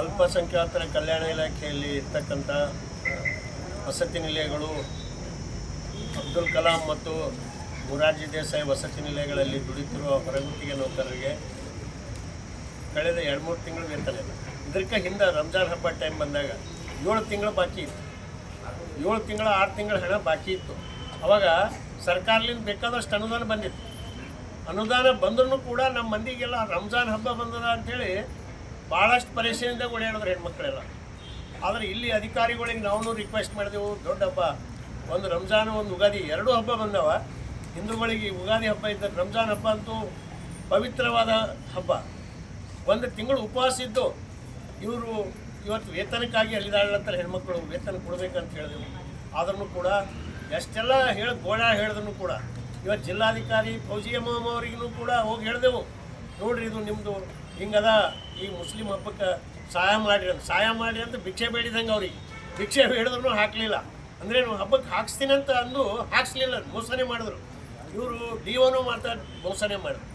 ಅಲ್ಪಸಂಖ್ಯಾತರ ಕಲ್ಯಾಣ ಇಲಾಖೆಯಲ್ಲಿ ಇರ್ತಕ್ಕಂಥ ವಸತಿ ನಿಲಯಗಳು ಅಬ್ದುಲ್ ಕಲಾಂ ಮತ್ತು ಮುರಾರ್ಜಿ ದೇಸಾಯಿ ವಸತಿ ನಿಲಯಗಳಲ್ಲಿ ದುಡಿತಿರುವ ಹೊರಗುತ್ತಿಗೆ ನೌಕರರಿಗೆ ಕಳೆದ ಎರಡು ಮೂರು ತಿಂಗಳು ವೇತನ ಇಲ್ಲ ಇದಕ್ಕೆ ಹಿಂದೆ ರಂಜಾನ್ ಹಬ್ಬ ಟೈಮ್ ಬಂದಾಗ ಏಳು ತಿಂಗಳು ಬಾಕಿ ಇತ್ತು. ಏಳು ತಿಂಗಳು, ಆರು ತಿಂಗಳ ಹಣ ಬಾಕಿ ಇತ್ತು. ಅವಾಗ ಸರ್ಕಾರದಿಂದ ಬೇಕಾದಷ್ಟು ಅನುದಾನ ಬಂದಿತ್ತು. ಅನುದಾನ ಬಂದರೂ ಕೂಡ ನಮ್ಮ ಮಂದಿಗೆಲ್ಲ ರಂಜಾನ್ ಹಬ್ಬ ಬಂದದ ಅಂಥೇಳಿ ಭಾಳಷ್ಟು ಪರೇಶಾನಿಂದ ಓಡಾಡಿದ್ರು ಹೆಣ್ಮಕ್ಳೆಲ್ಲ. ಆದರೆ ಇಲ್ಲಿ ಅಧಿಕಾರಿಗಳಿಗೆ ನಾವು ರಿಕ್ವೆಸ್ಟ್ ಮಾಡಿದೆವು, ದೊಡ್ಡ ಹಬ್ಬ, ಒಂದು ರಂಜಾನ್, ಒಂದು ಉಗಾದಿ, ಎರಡು ಹಬ್ಬ ಬಂದವ. ಹಿಂದೂಗಳಿಗೆ ಉಗಾದಿ ಹಬ್ಬ ಇದ್ದ ರಂಜಾನ್ ಹಬ್ಬ ಅಂತೂ ಪವಿತ್ರವಾದ ಹಬ್ಬ. ಒಂದು ತಿಂಗಳು ಉಪವಾಸ ಇದ್ದು, ಇವರು ಇವತ್ತು ವೇತನಕ್ಕಾಗಿ ಅಲಿದಾಡ್ಲತ್ತಾರೆ ಹೆಣ್ಮಕ್ಳು, ವೇತನ ಕೊಡಬೇಕಂತ ಹೇಳಿದೆವು ಆದ್ರೂ ಕೂಡ ಎಷ್ಟೆಲ್ಲ ಹೇಳಿ, ಗೋಳ ಹೇಳಿದ್ರು ಕೂಡ, ಇವತ್ತು ಜಿಲ್ಲಾಧಿಕಾರಿ ಫೌಜಿ ಅಮ್ಮ ಅವರಿಗೂ ಕೂಡ ಹೋಗಿ ಹೇಳಿದೆವು. ನೋಡ್ರಿ ಇದು ನಿಮ್ಮದು ಹಿಂಗದ ಈ ಮುಸ್ಲಿಂ ಹಬ್ಬಕ್ಕೆ ಸಹಾಯ ಮಾಡಿರಿ ಅಂತ. ಸಹಾಯ ಮಾಡಿ ಅಂತ ಭಿಕ್ಷೆ ಬೇಡಿದಂಗೆ ಅವ್ರಿಗೆ. ಭಿಕ್ಷೆ ಬೇಡಿದ್ರು ಹಾಕಲಿಲ್ಲ. ಅಂದರೆ ನಾವು ಹಬ್ಬಕ್ಕೆ ಹಾಕ್ಸ್ತೀನಿ ಅಂತ ಅಂದು ಹಾಕ್ಸ್ಲಿಲ್ಲ ಮೋಸನೆ ಮಾಡಿದ್ರು. ಇವರು ಡಿ ಮಾತಾಡಿ ಮೋಸನೆ ಮಾಡಿದ್ರು.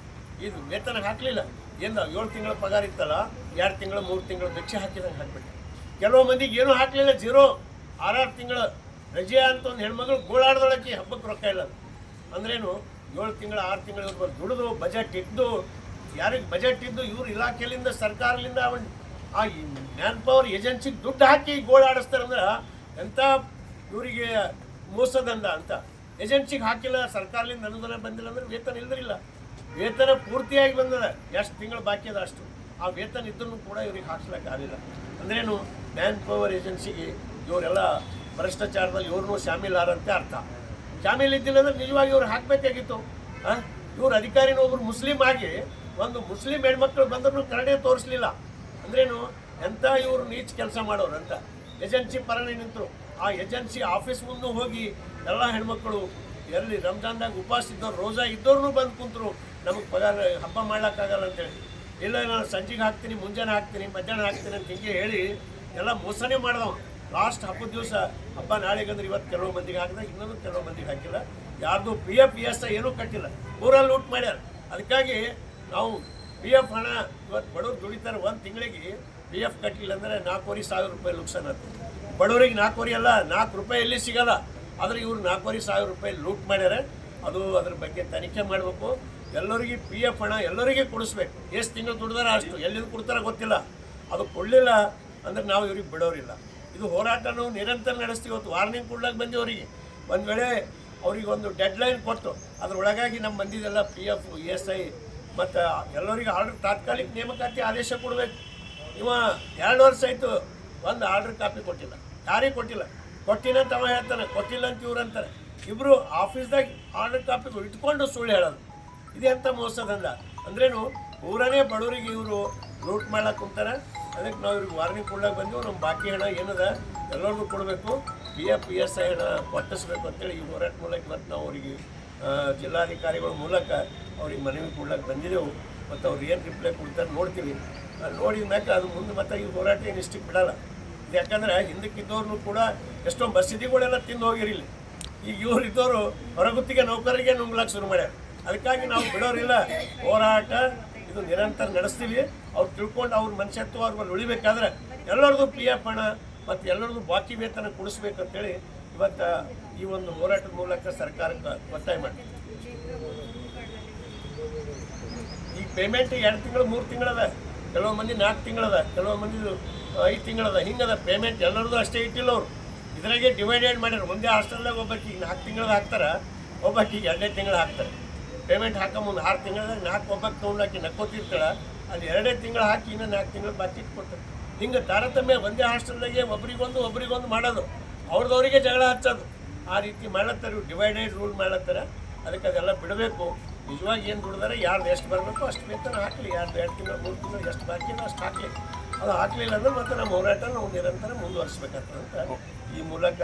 ಇದು ವೇತನ ಹಾಕಲಿಲ್ಲ. ಎಂದ ಏಳು ತಿಂಗಳ ಪಗಾರ ಇತ್ತಲ್ಲ, ಎರಡು ತಿಂಗಳು, ಮೂರು ತಿಂಗಳು ಭಿಕ್ಷೆ ಹಾಕಿದಂಗೆ ಹಾಕ್ಬಿಟ್ಟು ಕೆಲವು ಮಂದಿಗೆ ಏನೂ ಹಾಕಲಿಲ್ಲ, ಜೀರೋ ಆರಾರು ತಿಂಗಳ ರಜೆ ಅಂತ ಒಂದು ಹೆಣ್ಮಗಳು ಗೋಳಾಡ್ದೊಳಕ್ಕೆ ಹಬ್ಬಕ್ಕೆ ರೊಕ್ಕ ಇಲ್ಲ ಅಂದ್ರೇನು ಏಳು ತಿಂಗಳು, ಆರು ತಿಂಗಳ ದುಡಿದು, ಬಜೆಟ್ ಇದ್ದು ಯಾರಿಗೆ ಬಜೆಟ್ ಇದ್ದು ಇವ್ರ ಇಲಾಖೆಯಿಂದ ಸರ್ಕಾರದಿಂದ ಅವನ್ ಆ ಮ್ಯಾನ್ ಪವರ್ ಏಜೆನ್ಸಿಗೆ ದುಡ್ಡು ಹಾಕಿ ಗೋಳಾಡಿಸ್ತಾರೆ ಅಂದ್ರೆ ಎಂಥ ಇವರಿಗೆ ಮೋಸದಂದ ಅಂತ. ಏಜೆನ್ಸಿಗೆ ಹಾಕಿಲ್ಲ ಸರ್ಕಾರದಿಂದ ಅನುದಾನ ಬಂದಿಲ್ಲ ಅಂದ್ರೆ ವೇತನ ಇಲ್ದಿರಲಿಲ್ಲ ವೇತನ ಪೂರ್ತಿಯಾಗಿ ಬಂದದ. ಎಷ್ಟು ತಿಂಗಳು ಬಾಕಿ ಅದ ಅಷ್ಟು. ಆ ವೇತನ ಇದ್ರೂ ಕೂಡ ಇವ್ರಿಗೆ ಹಾಕ್ಸ್ಲಿಕ್ಕೆ ಆಗಿಲ್ಲ ಅಂದ್ರೇನು ಮ್ಯಾನ್ ಪವರ್ ಏಜೆನ್ಸಿಗೆ ಇವರೆಲ್ಲ ಭ್ರಷ್ಟಾಚಾರದಲ್ಲಿ ಇವ್ರನ್ನೂ ಶಾಮೀಲಾರಂತೆ ಅರ್ಥ. ಶಾಮೀಲ್ ಇದ್ದಿಲ್ಲ ಅಂದ್ರೆ ನಿಜವಾಗಿ ಇವ್ರು ಹಾಕಬೇಕಾಗಿತ್ತು. ಇವ್ರ ಅಧಿಕಾರಿನ ಒಬ್ರು ಮುಸ್ಲಿಂ ಆಗಿ ಒಂದು ಮುಸ್ಲಿಂ ಹೆಣ್ಮಕ್ಳು ಬಂದ್ರು ಕರಡೆ ತೋರಿಸ್ಲಿಲ್ಲ. ಅಂದ್ರೇನು? ಎಂಥ ಇವರು ನೀಚ್ ಕೆಲಸ ಮಾಡೋರು ಅಂತ. ಏಜೆನ್ಸಿ ಪರನೇ ನಿಂತರು. ಆ ಏಜೆನ್ಸಿ ಆಫೀಸ್ ಮುಂದೆ ಹೋಗಿ ಎಲ್ಲ ಹೆಣ್ಮಕ್ಳು ಎಲ್ಲಿ ರಂಜಾನ್ದಾಗ ಉಪವಾಸ ಇದ್ದವ್ರು, ರೋಜಾ ಇದ್ದವ್ರು ಬಂದು ಕುಂತರು. ನಮಗೆ ಪಗಾರ, ಹಬ್ಬ ಮಾಡ್ಲಿಕ್ಕಾಗಲ್ಲ ಅಂತೇಳಿ ಇಲ್ಲ ನಾನು ಸಂಜೆಗೆ ಹಾಕ್ತೀನಿ, ಮುಂಜಾನೆ ಹಾಕ್ತೀನಿ, ಮಧ್ಯಾಹ್ನ ಹಾಕ್ತೀನಿ ಅಂತ ಹಿಂಗೆ ಹೇಳಿ ಎಲ್ಲ ಮೋಸನೇ ಮಾಡ್ದವ ಲಾಸ್ಟ್ ಹಬ್ಬದ ದಿವಸ ಹಬ್ಬ ನಾಳೆಗಂದ್ರೆ ಇವತ್ತು ಕೆಲವು ಮಂದಿಗೆ ಹಾಕಿದ, ಇನ್ನೊಂದು ಕೆಲವು ಮಂದಿಗೆ ಹಾಕಿಲ್ಲ. ಯಾರ್ದು ಪಿ ಎಫ್ ಪಿ ಎಸ್ ಏನೂ ಕಟ್ಟಿಲ್ಲ. ಊರಲ್ಲಿ ಲೂಟ್ ಮಾಡ್ಯಾರ. ಅದಕ್ಕಾಗಿ ನಾವು ಪಿ ಎಫ್ ಹಣ ಇವತ್ತು ಬಡವ್ರು ದುಡಿತಾರೆ ಒಂದು ತಿಂಗಳಿಗೆ ಪಿ ಎಫ್ ಕಟ್ಟಿಲ್ಲ ಅಂದರೆ ನಾಲ್ಕೂವರೆ ಸಾವಿರ ರೂಪಾಯಿ ಲುಕ್ಸಾನ್ ಆಗ್ತದೆ ಬಡವರಿಗೆ ನಾಲ್ಕೂವರೆ ಅಲ್ಲ, ನಾಲ್ಕು ರೂಪಾಯಿ ಎಲ್ಲಿ ಸಿಗಲ್ಲ. ಆದರೆ ಇವರು ನಾಲ್ಕೂವರೆ ಸಾವಿರ ರೂಪಾಯಿ ಲೂಟ್ ಮಾಡ್ಯಾರೆ. ಅದು ಅದ್ರ ಬಗ್ಗೆ ತನಿಖೆ ಮಾಡಬೇಕು. ಎಲ್ಲರಿಗೆ ಪಿ ಎಫ್ ಹಣ ಎಲ್ಲರಿಗೆ ಕೊಡಿಸ್ಬೇಕು. ಎಷ್ಟು ತಿಂಗಳು ದುಡ್ದಾರ ಅಷ್ಟು, ಎಲ್ಲಿಂದ ಕೊಡ್ತಾರ ಗೊತ್ತಿಲ್ಲ. ಅದು ಕೊಡಲಿಲ್ಲ ಅಂದ್ರೆ ನಾವು ಇವ್ರಿಗೆ ಬಿಡೋರಿಲ್ಲ. ಇದು ಹೋರಾಟ ನಾವು ನಿರಂತರ ನಡೆಸ್ತೀವಿ ಇವತ್ತು. ವಾರ್ನಿಂಗ್ ಕೊಡ್ಲಾಕ ಬಂದಿ ಅವರಿಗೆ ಒಂದು ವೇಳೆ ಅವ್ರಿಗೆ ಒಂದು ಡೆಡ್ಲೈನ್ ಕೊಟ್ಟು ಅದ್ರೊಳಗಾಗಿ ನಮ್ಮ ಮಂದಿದೆಲ್ಲ P F E S I ಮತ್ತು ಎಲ್ಲರಿಗೆ ಆರ್ಡರ್ ತಾತ್ಕಾಲಿಕ ನೇಮಕಾತಿ ಆದೇಶ ಕೊಡಬೇಕು. ಇವ ಎರಡು ವರ್ಷ ಆಯಿತು ಒಂದು ಆರ್ಡರ್ ಕಾಪಿ ಕೊಟ್ಟಿಲ್ಲ, ಯಾರಿಗೆ ಕೊಟ್ಟಿಲ್ಲ? ಅಂತ ಅವ ಹೇಳ್ತಾನೆ, ಕೊಟ್ಟಿಲ್ಲ ಅಂತ ಇವ್ರು ಅಂತಾರೆ. ಇಬ್ಬರು ಆಫೀಸ್ದಾಗ ಆರ್ಡರ್ ಕಾಪಿ ಇಟ್ಕೊಂಡು ಸುಳ್ಳು ಹೇಳೋದು. ಇದೆಂಥ ಮೋಸದಂದ? ಅಂದ್ರೇನು, ಊರನೇ ಬಡವರಿಗೆ ಇವರು ಲೂಟ್ ಮಾಡಕ್ಕೆ ಕುಂತಾರೆ. ಅದಕ್ಕೆ ನಾವು ಇವ್ರಿಗೆ ವಾರ್ನಿಂಗ್ ಕೊಡ್ಲಾಕ ಬಂದೆವು ನಮ್ಮ ಬಾಕಿ ಹಣ ಏನದ ಎಲ್ಲರಿಗೂ ಕೊಡಬೇಕು. P F, P S I ಹಣ ಕೊಟ್ಟಿಸ್ಬೇಕು ಅಂತೇಳಿ ಈ ಹೋರಾಟ ಮೂಲಕ ಇವತ್ತು ನಾವು ಅವರಿಗೆ ಜಿಲ್ಲಾಧಿಕಾರಿಗಳ ಮೂಲಕ ಅವ್ರಿಗೆ ಮನವಿ ಕೊಡ್ಲಕ್ಕೆ ಬಂದಿದ್ದೆವು, ಮತ್ತು ಅವ್ರು ಏನು ರಿಪ್ಲೈ ಕೊಡ್ತಾರೆ ನೋಡ್ತೀವಿ. ನೋಡಿದ ಮ್ಯಾಕ ಅದು ಮುಂದೆ ಮತ್ತೆ ಈ ಹೋರಾಟ ಏನು ಇಷ್ಟಕ್ಕೆ ಬಿಡಲ್ಲ. ಯಾಕಂದ್ರೆ ಹಿಂದಕ್ಕಿದ್ದವ್ರು ಕೂಡ ಎಷ್ಟೋ ಮಸೀದಿಗಳೆಲ್ಲ ತಿಂದು ಹೋಗಿರಲಿ ಈಗ ಇವ್ರು ಇದ್ದವರು ಹೊರಗುತ್ತಿಗೆ ನೌಕರರಿಗೆ ನುಂಗ್ಲಕ್ಕೆ ಶುರು ಮಾಡ್ಯಾರ. ಅದಕ್ಕಾಗಿ ನಾವು ಬಿಡೋರಿಲ್ಲ. ಹೋರಾಟ ಇದು ನಿರಂತರ ನಡೆಸ್ತೀವಿ. ಅವ್ರು ತಿಳ್ಕೊಂಡು ಅವ್ರ ಮನುಷ್ಯತ್ವ ಅವ್ರ ಮೇಲೆ ಉಳಿಬೇಕಾದ್ರೆ ಎಲ್ಲರದು ಪಿ ಎಫ್ ಹಣ ಮತ್ತು ಎಲ್ಲರದು ಬಾಕಿ ವೇತನ ಕೊಡಿಸ್ಬೇಕಂತೇಳಿ ಇವತ್ತು ಈ ಒಂದು ಹೋರಾಟದ ಮೂಲಕ ಸರ್ಕಾರಕ್ಕೆ ಒತ್ತಾಯ ಮಾಡ್ತೀವಿ ಈಗ ಪೇಮೆಂಟ್ ಎರಡು ತಿಂಗಳು, ಮೂರು ತಿಂಗಳದ, ಕೆಲವು ಮಂದಿ ನಾಲ್ಕು ತಿಂಗಳದ, ಕೆಲವು ಮಂದಿ ಐದು ತಿಂಗಳದ, ಹಿಂಗದ ಪೇಮೆಂಟ್ ಎಲ್ಲರದು ಅಷ್ಟೇ ಇಟ್ಟಿಲ್ಲ ಅವರು. ಇದ್ರಾಗೆ ಡಿವೈಡೆಡ್ ಮಾಡ್ಯಾರ. ಒಂದೇ ಹಾಸ್ಟೆಲ್ದಾಗ ಒಬ್ಬಾಕಿ ನಾಲ್ಕು ತಿಂಗಳದ ಹಾಕ್ತಾರೆ, ಒಬ್ಬಾಕಿ ಎರಡನೇ ತಿಂಗಳು ಹಾಕ್ತಾರೆ. ಪೇಮೆಂಟ್ ಹಾಕೋ ಆರು ತಿಂಗಳದಾಗ ನಾಲ್ಕು ಒಬ್ಬಕ್ಕೆ ತೊಗೊಂಡು ಹಾಕಿ ನಕ್ಕೋತಿರ್ತಾಳೆ, ಅಲ್ಲಿ ಎರಡೇ ತಿಂಗಳು ಹಾಕಿ ಇನ್ನೂ ನಾಲ್ಕು ತಿಂಗಳು ಬಾಕಿ ಇಟ್ಕೊಡ್ತಾರೆ. ಹಿಂಗೆ ತಾರತಮ್ಯ ಒಂದೇ ಹಾಸ್ಟೆಲ್ದಾಗೆ ಒಬ್ರಿಗೊಂದು ಒಬ್ರಿಗೊಂದು ಮಾಡೋದು. ಅವ್ರದವ್ರಿಗೆ ಜಗಳ ಹಚ್ಚೋದು. ಆ ರೀತಿ ಮಾಡ್ಲತ್ತಾರೆ ಡಿವೈಡೆಡ್ ರೂಲ್ ಮಾಡ್ಲತ್ತಾರೆ. ಅದಕ್ಕೆ ಅದೆಲ್ಲ ಬಿಡಬೇಕು. ನಿಜವಾಗಿ ಏನು ಕೊಡ್ತಾರೆ? ಯಾರ್ದು ಎಷ್ಟು ಬರಬೇಕು ಅಷ್ಟು ವೇತನ ಹಾಕಲಿ. ಯಾರ್ದು ಎರಡು ತಿಂಗಳು, ಮೂರು ತಿಂಗಳು ಎಷ್ಟು ಬಾಕಿ ಅಷ್ಟು ಹಾಕಲಿ. ಅದು ಹಾಕಲಿಲ್ಲ ಅಂದ್ರೆ ಮತ್ತೆ ನಮ್ಮ ಹೋರಾಟ ನಾವು ನಿರಂತರ ಮುಂದುವರಿಸ್ಬೇಕಾಗ್ತದೆ ಅಂತ ಈ ಮೂಲಕ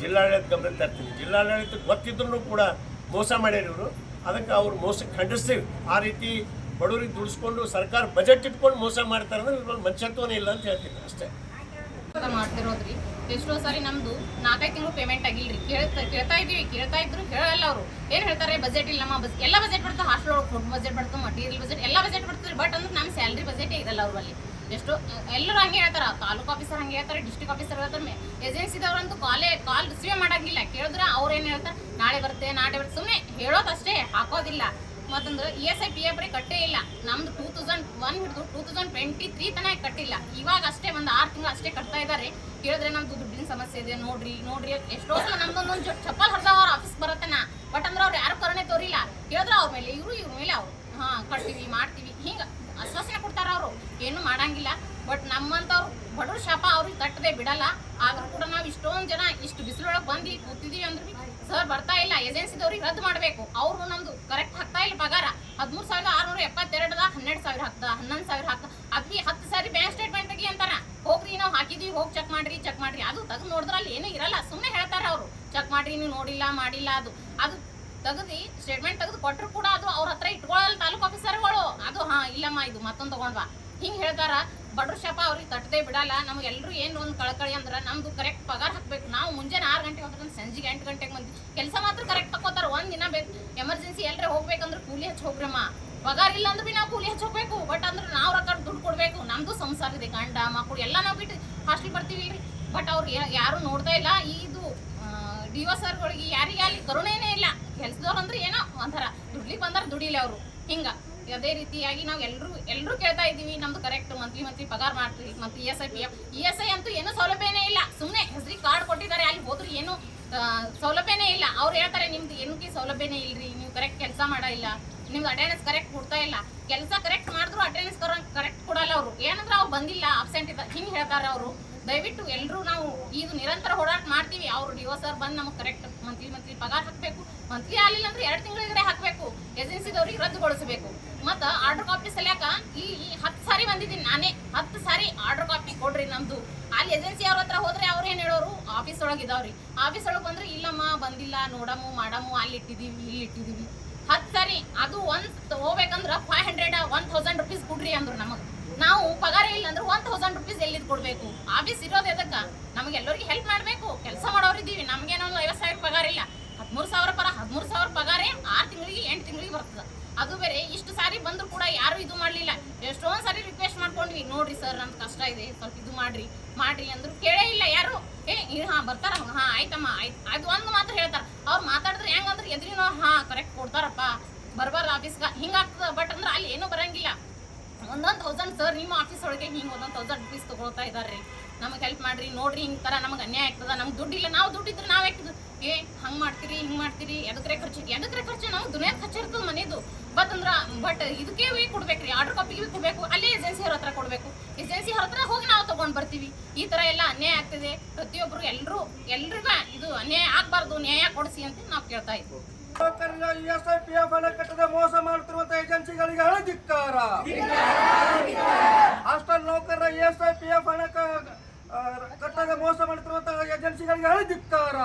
ಜಿಲ್ಲಾಡಳಿತ ಗಮನ ತರ್ತೀನಿ. ಜಿಲ್ಲಾಡಳಿತ ಗೊತ್ತಿದ್ರು ಕೂಡ ಮೋಸ ಇವರು. ಅದಕ್ಕೆ ಅವ್ರು ಮೋಸಕ್ಕೆ ಖಂಡಿಸ್ತೀವಿ. ಆ ರೀತಿ ಬಡವರಿಗೆ ದುಡಿಸ್ಕೊಂಡು ಸರ್ಕಾರ ಬಜೆಟ್ ಇಟ್ಕೊಂಡು ಮೋಸ ಮಾಡ್ತಾರೆ ಅಂದ್ರೆ ಮನುಷ್ಯತ್ವನೇ ಇಲ್ಲ ಅಂತ ಹೇಳ್ತೀನಿ ಅಷ್ಟೇ. ಮಾಡ್ತಿರೋದ್ರಿ. ಎಷ್ಟೋ ಸಾರಿ ನಮ್ದು ನಾಲ್ಕೈದು ತಿಂಗಳು ಪೇಮೆಂಟ್ ಆಗಿಲ್ರಿ. ಕೇಳ್ತಾ ಕೇಳ್ತಾ ಇದೀವಿ ಕೇಳ್ತಾ ಇದ್ರು ಹೇಳಲ್ಲ ಅವರು. ಏನ್ ಹೇಳ್ತಾರೆ? ಬಜೆಟ್ ಇಲ್ಲ ನಮ್ಮ ಎಲ್ಲ ಬಜೆಟ್ ಬರ್ತದೆ. ಹಾಸ್ಟೆಲ್ ಒಳಗೆ ಫುಡ್ ಬಜೆಟ್ ಬರ್ತದೆ ಮಟೀರಿಯಲ್ ಬಜೆಟ್ ಎಲ್ಲ ಬಜೆಟ್ ಬರ್ತದೆ. ಬಟ್ ಅಂದ್ರೆ ನಮ್ಮ ಸ್ಯಾಲ್ರಿ ಬಜೆಟೇ ಇರಲ್ಲ ಅವ್ರಲ್ಲಿ. ಎಷ್ಟೋ, ಎಲ್ಲರೂ ಹಂಗೆ ಹೇಳ್ತಾರೆ. ತಾಲೂಕು ಆಫೀಸರ್ ಹಂಗೆ ಹೇಳ್ತಾರೆ ಡಿಸ್ಟ್ರಿಕ್ಟ್ ಆಫೀಸರ್ ಹೇಳ್ತಾರೆ. ಏಜೆನ್ಸಿದವ್ರಂತೂ ಕಾಲೇ ಕಾಲ್ ರಿಸೀವ್ ಮಾಡಂಗಿಲ್ಲ. ಕೇಳಿದ್ರೆ ಅವ್ರು ಏನು ಹೇಳ್ತಾರೆ? ನಾಳೆ ಬರುತ್ತೆ ನಾಳೆ ಬರುತ್ತೆ. ಸುಮ್ಮನೆ ಹೇಳೋದಷ್ಟೇ ಹಾಕೋದಿಲ್ಲ. ಮತ್ತಂದ್ರೆ E S I P F ಕಟ್ಟೇ ಇಲ್ಲ. ನಮ್ದು ಟೂ ತೌಸಂಡ್ ಒನ್ ಹಿಡಿದು ಟೂ ತೌಸಂಡ್ ಟ್ವೆಂಟಿ ತ್ರೀ ತನಕ ಕಟ್ಟಿಲ್ಲ. ಇವಾಗ ಅಷ್ಟೇ ಒಂದು ಆರು ತಿಂಗಳು ಅಷ್ಟೇ ಕಟ್ತಾ ಇದ್ದಾರೆ ಕೇಳಿದ್ರೆ ನಮ್ದು ದುಡ್ಡಿನ ಸಮಸ್ಯೆ ಇದೆ, ನೋಡ್ರಿ ನೋಡ್ರಿ ಎಷ್ಟೋ ಸಲ ನಮ್ದೊಂದೊಂದು ಚಪ್ಪಲ್ ಹೊಡೆದ ಅವ್ರ ಆಫೀಸ್ ಬರತ್ತನ. ಬಟ್ ಅಂದ್ರೆ ಅವ್ರು ಯಾರು ಕರುಣೆ ತೋರಿಲ್ಲ. ಕೇಳಿದ್ರೆ ಅವ್ರ ಮೇಲೆ, ಇವರು ಇವ್ರ ಮೇಲೆ ಅವ್ರು. ಹಾ, ಕಟ್ತೀವಿ, ಮಾಡ್ತೀವಿ. ಹಿಂಗೆ ಆಶ್ವಾಸನೆ ಕೊಡ್ತಾರ ಅವರು. ಏನು ಮಾಡಂಗಿಲ್ಲ. ಬಟ್ ನಮ್ಮಂಥವ್ರು ಬಡವ್ರ ಶಾಪ ಅವ್ರಿಗೆ ತಟ್ಟದೆ ಬಿಡಲ್ಲ. ಆದ್ರೂ ಕೂಡ ನಾವು ಇಷ್ಟೊಂದು ಜನ ಇಷ್ಟು ಬಿಸಿಲೊಳಗೆ ಬಂದು ಕೂತಿದೀವಿ ಅಂದ್ರೆ ಸರ್ ಬರ್ತಾ ಇಲ್ಲ ಏಜೆನ್ಸಿದವ್ರಿಗೆ ರದ್ದು ಮಾಡಬೇಕು. ಅವರು ನಮ್ದು ಕರೆಕ್ಟ್ ಹಾಕ್ತಾ ಇಲ್ಲ ಪಗಾರ. ಹದಿಮೂರ್ ಸಾವಿರದ ಆರ್ನೂರ ಎಪ್ಪತ್ತೆರಡದ ಹನ್ನೆರಡು ಸಾವಿರ ಹಾಕ್ತ ಹನ್ನೊಂದು ಸಾವಿರ ಹಾಕ್ತ ಅದ್ವಿ ಹತ್ತು ಸಾರಿ ಬ್ಯಾಂಕ್ ಸ್ಟೇಟ್ಮೆಂಟ್ ತೆಗಿ ಅಂತಾರ. ಹೋಗ್ರಿ ನಾವು ಹಾಕಿದ್ವಿ, ಹೋಗಿ ಚೆಕ್ ಮಾಡ್ರಿ ಚೆಕ್ ಮಾಡ್ರಿ. ಅದು ತೆಗೆದು ನೋಡಿದ್ರೆ ಅಲ್ಲಿ ಏನೂ ಇರಲ್ಲ ಸುಮ್ಮನೆ ಹೇಳ್ತಾರ ಅವರು. ಚೆಕ್ ಮಾಡ್ರಿ, ನೀವು ನೋಡಿಲ್ಲ, ಮಾಡಿಲ್ಲ, ಅದು. ಅದು ತೆಗದಿ ಸ್ಟೇಟ್ಮೆಂಟ್ ತೆಗೆದು ಕೊಟ್ಟರು ಕೂಡ ಅದು ಅವ್ರ ಹತ್ರ ಇಟ್ಕೊಳ್ಳಲ್ಲ ತಾಲೂಕು ಆಫೀಸರ್ಗಳು ಅದು ಹಾ, ಇಲ್ಲಮ್ಮ, ಇದು ಮತ್ತೊಂದು ತಗೊಂಡ್ವಾ ಹಿಂಗೆ ಹೇಳ್ತಾರ, ಬಡ್ರ ಶಾಪ ತಟ್ಟದೆ ಬಿಡಲ್ಲ. ನಮಗೆಲ್ಲರೂ ಏನು ಒಂದು ಕಳಕಳಿ ಅಂದ್ರೆ ನಮ್ದು ಕರೆಕ್ಟ್ ಪಗಾರ ಹಾಕ್ಬೇಕು. ನಾವು ಮುಂಜಾನೆ ಆರು ಗಂಟೆಗೆ ಹೋದ್ರೆ ಸಂಜೆಗೆ ಎಂಟು ಗಂಟೆಗೆ ಬಂದು ಕೆಲಸ ಮಾತ್ರ ಕರೆಕ್ಟ್ ತಗೋತಾರ ಒಂದು ದಿನ ಬೇಕು ಎಮರ್ಜೆನ್ಸಿ ಎಲ್ಲರೇ ಹೋಗ್ಬೇಕಂದ್ರೆ ಕೂಲಿ ಹಚ್ಚಿ ಹೋಗ್ರಮ್ಮ. ಪಗಾರ ಇಲ್ಲ ಅಂದ್ರೆ ನಾವು ಕೂಲಿ ಹಚ್ಚಿ ಹೋಗ್ಬೇಕು. ಬಟ್ ಅಂದ್ರೆ ನಾವು ರೊಕ್ಕ ದುಡ್ಡು ಕೊಡ್ಬೇಕು. ನಮ್ದು ಸಂಸಾರ ಇದೆ. ಗಂಡ ಮಕ್ಕಳು ಎಲ್ಲ ನಾವು ಬಿಟ್ಟು ಹಾಸ್ಟೆಲ್ ಬರ್ತೀವಿ ಇಲ್ರಿ. ಬಟ್ ಅವ್ರು ಯಾರು ನೋಡ್ತಾ ಇಲ್ಲ. ಇದು ಡಿ ಒ ಸರ್ಗಳಿಗೆ ಯಾರಿಗೆ ಅಲ್ಲಿ ಕರುಣೆನೇ ಇಲ್ಲ. ಕೆಲಸದವ್ರು ಅಂದ್ರೆ ಏನೋ ಒಂಥರ. ದುಡ್ಲಿಕ್ಕೆ ಬಂದ್ರೆ ದುಡಿಲಿ ಅವರು. ಹಿಂಗ. ಅದೇ ರೀತಿಯಾಗಿ ನಾವು ಎಲ್ಲರೂ ಎಲ್ಲರೂ ಕೇಳ್ತಾ ಇದ್ದೀವಿ, ನಮ್ದು ಕರೆಕ್ಟ್ ಮಂತ್ಲಿ ಮಂತ್ಲಿ ಪಗಾರ ಮಾಡ್ರಿ ಮತ್ತು E S I P F E S I ಅಂತೂ ಏನೂ ಸೌಲಭ್ಯನೇ ಇಲ್ಲ. ಸುಮ್ಮನೆ ಹೆಸರಿಗೆ ಕಾರ್ಡ್ ಕೊಟ್ಟಿದ್ದಾರೆ, ಅಲ್ಲಿ ಹೋದ್ರು ಏನು ಸೌಲಭ್ಯನೇ ಇಲ್ಲ. ಅವ್ರು ಹೇಳ್ತಾರೆ, ನಿಮ್ದು ಏನಕ್ಕೆ ಸೌಲಭ್ಯನೇ ಇಲ್ರಿ? ನೀವು ಕರೆಕ್ಟ್ ಕೆಲಸ ಮಾಡ ಇಲ್ಲ. ನಿಮ್ದು ಅಟೆಂಡೆನ್ಸ್ ಕರೆಕ್ಟ್ ಕೊಡ್ತಾ ಇಲ್ಲ. ಕೆಲಸ ಕರೆಕ್ಟ್ ಮಾಡಿದ್ರು ಅಟೆಂಡೆನ್ಸ್ ಕರೆಕ್ಟ್ ಕೊಡಲ್ಲ ಅವರು. ಏನಂದ್ರೆ ಅವ್ರು ಬಂದಿಲ್ಲ ಅಬ್ಸೆಂಟ್ ಇದ್ದ, ಹಿಂಗೆ ಹೇಳ್ತಾರೆ ಅವರು. ದಯವಿಟ್ಟು ಎಲ್ಲರೂ ನಾವು ಇದು ನಿರಂತರ ಹೋರಾಟ ಮಾಡ್ತೀವಿ. ಅವ್ರು ಡಿ ಸರ್ ಬಂದು ನಮಗೆ ಕರೆಕ್ಟ್ ಮಂತ್ಲಿ ಮಂತ್ಲಿ ಪಗಾರ ಹಾಕಬೇಕು. ಮಂತ್ಲಿ ಆಗಲಿಲ್ಲ ಅಂದ್ರೆ ಎರಡು ತಿಂಗಳಿದ್ರೆ ಹಾಕಬೇಕು. ಏಜೆನ್ಸಿದವ್ರಿಗೆ ರದ್ದುಗೊಳಿಸಬೇಕು. ಮತ್ತು ಆರ್ಡರ್ ಕಾಪಿ ಸಲ್ಯಾಕ ಇಲ್ಲಿ ಹತ್ತು ಸಾರಿ ಬಂದಿದ್ದೀನಿ ನಾನೇ. ಹತ್ತು ಸಾರಿ ಆರ್ಡರ್ ಕಾಪಿ ಕೊಡ್ರಿ ನಮ್ದು. ಅಲ್ಲಿ ಏಜೆನ್ಸಿ ಅವ್ರ ಹತ್ರ ಹೋದ್ರೆ ಅವ್ರು ಏನು ಹೇಳೋರು? ಆಫೀಸ್ ಒಳಗೆ ಇದಾವ್ರಿ. ಆಫೀಸ್ ಒಳಗೆ ಬಂದ್ರೆ, ಇಲ್ಲಮ್ಮ, ಬಂದಿಲ್ಲ ನೋಡಮು ಮಾಡಮು ಅಲ್ಲಿ ಇಟ್ಟಿದೀವಿ ಇಲ್ಲಿ ಇಟ್ಟಿದೀವಿ ಹತ್ತು ಸಾರಿ, ಅದು ಒಂದ್ ಹೋಗ್ಬೇಕಂದ್ರೆ five hundred one thousand rupees ಕೊಡ್ರಿ ಅಂದ್ರು ನಮಗೆ. ನಾವು ಪಗಾರ ಇಲ್ಲ ಅಂದ್ರೆ ಒನ್ ತೌಸಂಡ್ ರುಪೀಸ್ ಎಲ್ಲಿದ್ ಕೊಡ್ಬೇಕು? ಆಫೀಸ್ ಇರೋದು ಎದಕ್ಕ? ನಮಗೆಲ್ಲರಿಗೆ ಹೆಲ್ಪ್ ಮಾಡಬೇಕು. ಕೆಲಸ ಮಾಡೋರಿದ್ದೀವಿ ನಮಗೇನೊಂದು ಐವತ್ತು ಸಾವಿರ ಪಗಾರ ಇಲ್ಲ. ಹದಿಮೂರು ಸಾವಿರ ಪರ, ಹದಿಮೂರು ಸಾವಿರ ಪಗಾರೇ ಆರು ತಿಂಗಳಿಗೆ, ಎಂಟು ತಿಂಗಳಿಗೆ ಬರ್ತದೆ. ಅದು ಬೇರೆ, ಇಷ್ಟು ಸಾರಿ ಬಂದ್ರು ಕೂಡ ಯಾರು ಇದು ಮಾಡಲಿಲ್ಲ. ಎಷ್ಟೊಂದು ಸಾರಿ ರಿಕ್ವೆಸ್ಟ್ ಮಾಡ್ಕೊಂಡ್ವಿ, ನೋಡ್ರಿ ಸರ್ ನಮ್ಗೆ ಕಷ್ಟ ಇದೆ, ಸ್ವಲ್ಪ ಇದು ಮಾಡ್ರಿ ಮಾಡ್ರಿ ಅಂದ್ರು ಕೇಳೇ ಇಲ್ಲ ಯಾರು. ಏ ಹಾ, ಬರ್ತಾರ, ಹಾ ಆಯ್ತಮ್ಮ ಆಯ್ತು ಅದು ಒಂದು ಮಾತ್ರ ಹೇಳ್ತಾರ. ಅವ್ರು ಮಾತಾಡಿದ್ರೆ ಹೆಂಗಂದ್ರೆ ಎದ್ರಿನೋ, ಹಾ ಕರೆಕ್ಟ್ ಕೊಡ್ತಾರಪ್ಪ, ಬರ್ಬಾರ್ದು ಆಫೀಸ್ಗೆ ಹಿಂಗಾಗ್ತದ ಬಟ್ ಅಂದ್ರೆ ಅಲ್ಲಿ ಏನೂ ಬರಂಗಿಲ್ಲ. ಒಂದೊಂದು ತೌಸಂಡ್ ಸರ್ ನಿಮ್ಮ ಆಫೀಸ್ ಒಳಗೆ ಹಿಂಗೆ ಒಂದೊಂದು ತೌಸಂಡ್ ರುಪೀಸ್ ತೊಗೊಳ್ತಾ ಇದ್ದಾರೆ ರೀ ನಮಗೆ ಹೆಲ್ಪ್ ಮಾಡ್ರಿ, ನೋಡ್ರಿ ಹಿಂಗೆ ಥರ ನಮಗೆ ಅನ್ಯಾಯ ಆಗ್ತದ, ನಮ್ಗೆ ದುಡ್ಡಿಲ್ಲ, ನಾವು ದುಡ್ಡಿದ್ರೆ ನಾವು ಯಾಕೆ ಏ ಹಂಗ್ ಮಾಡ್ತೀರಿ ಹಿಂಗ್ ಮಾಡ್ತೀರಿ ಎದಕ್ರೆ ಖರ್ಚು ಎದಕ್ರೆ ಖರ್ಚು? ನಾವು ದುನಿಯಾ ಖರ್ಚು ಇರ್ತದ ಮನೆದು. ಬಟ್ ಅಂದ್ರ ಬಟ್ ಇದಕ್ಕೆ ವಿ ಕೊಡ್ಬೇಕ್ರಿ ಆರ್ಡರ್ ಕಾಪಿಗೆ ಭೀ ಕೊಡ್ಬೇಕು ಅಲ್ಲೇ ಏಜೆನ್ಸಿ ಅವ್ರ ಹತ್ರ ಕೊಡ್ಬೇಕು. ಏಜೆನ್ಸಿ ಅವ್ರ ಹತ್ರ ಹೋಗಿ ನಾವು ತಗೊಂಡ್ ಬರ್ತೀವಿ. ಈ ತರ ಎಲ್ಲ ಅನ್ಯಾಯ ಆಗ್ತಿದೆ. ಪ್ರತಿಯೊಬ್ಬರು ಎಲ್ಲರೂ ಎಲ್ರಿಗ ಇದು ಅನ್ಯಾಯ ಆಗ್ಬಾರ್ದು ನ್ಯಾಯ ಕೊಡಿಸಿ ಅಂತ ನಾವು ಕೇಳ್ತಾ ಇದ್ವಿ. ಕಟ್ಟದೆ ಮೋಸ ಮಾಡುತ್ತಿರುವಂತ ಏಜೆನ್ಸಿಗಳಿಗೆ ಹಣ ಧಿಕ್ಕಾರ ಹಾಸ್ಟೆಲ್ ನೌಕರರ ಎಸ್ ಐ ಪಿ ಎಫ್ ಹಣ ಕಟ್ಟದ ಮೋಸ ಮಾಡುತ್ತಿರುವಂತ ಏಜೆನ್ಸಿಗಳಿಗೆ ಹಣ ಧಿಕ್ಕಾರ